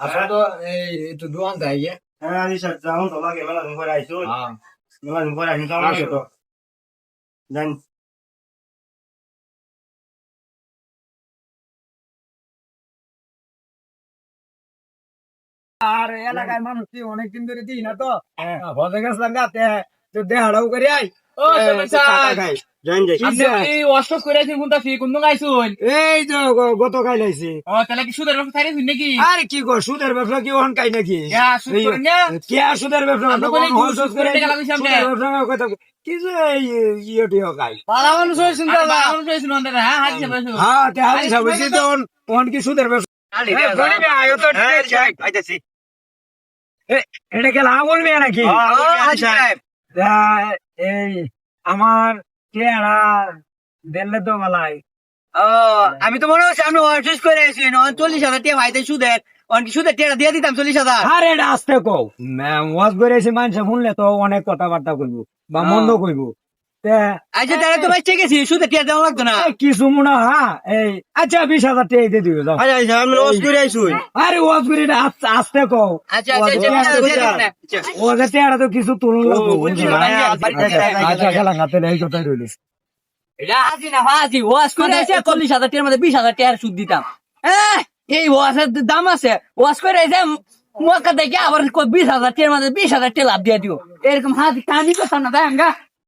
আপনার তো এই একটু দোয়ান যাই গে হ্যাঁ আমি স্যার যাও তো লাগে মেলা দিন পরে আইসো হ্যাঁ মেলা দিন পরে আইসো যাও আসো তো। জান আর এলাকার মানুষ কি অনেকদিন ধরে দিই না তো ভজে গেছিলাম গাতে তো দেহাড়াও করে আই আরে কি কর সুদের ব্যবসা কি ওহন কাই নাকি? কে সুদের ব্যবসা? আপনি করতে? বলেন কি সুদ সুদ করে করে টাকা লাগাইছি আমরা? সুদের ব্যবসা কথা কি যে এই ইয়ে টিয়ে কাই? ভালো মানুষ আমাদের হ্যাঁ হ্যাঁ কি সুদের ব্যবসা? হ্যাঁ, হ্যাঁ এটা কে লাভ বলবে নাকি? তা, এই আমার চেহারা দেখলে তো বলাই ও আমি তো মনে হচ্ছে আমি অর্ডার করে চল্লিশ হাজার টিয়া ভাইতে সুদের। অনেক সুদের টাকা দিয়ে দিতাম চল্লিশ হাজার। আরে এটা আসতে কও। ওয়াজ করে এসে মানুষ শুনলে তো অনেক কথাবার্তা কইব বা মন্দ কইব। আচ্ছা তাহলে তো ভাই ঠিক আছে টাকা দেওয়া লাগতো না। কিছু মনে হয়, হ্যাঁ এই আচ্ছা বিশ হাজার টাকা দিয়ে দিবে যাও। আচ্ছা আচ্ছা আমি লস করে আইসো আরে করে আস্তে কও। আচ্ছা আচ্ছা আচ্ছা, আচ্ছা, আচ্ছা, আচ্ছা, আচ্ছা। তো কিছু তুলন লাগবো আচ্ছা, আচ্ছা খেলা খাতে এই কথাই রইলিস এটা হাসি না হাসি ওয়াশ করে এসে চল্লিশ হাজার টাকার মধ্যে বিশ হাজার টাকার সুদ দিতাম। হ্যাঁ এই ওয়াশের দাম আছে ওয়াশ করে মক্কা থেকে আবার বিশ হাজার টাকার মধ্যে বিশ হাজার টাকা লাভ দিয়ে দিও। এরকম হাসি কানি করতাম না তাই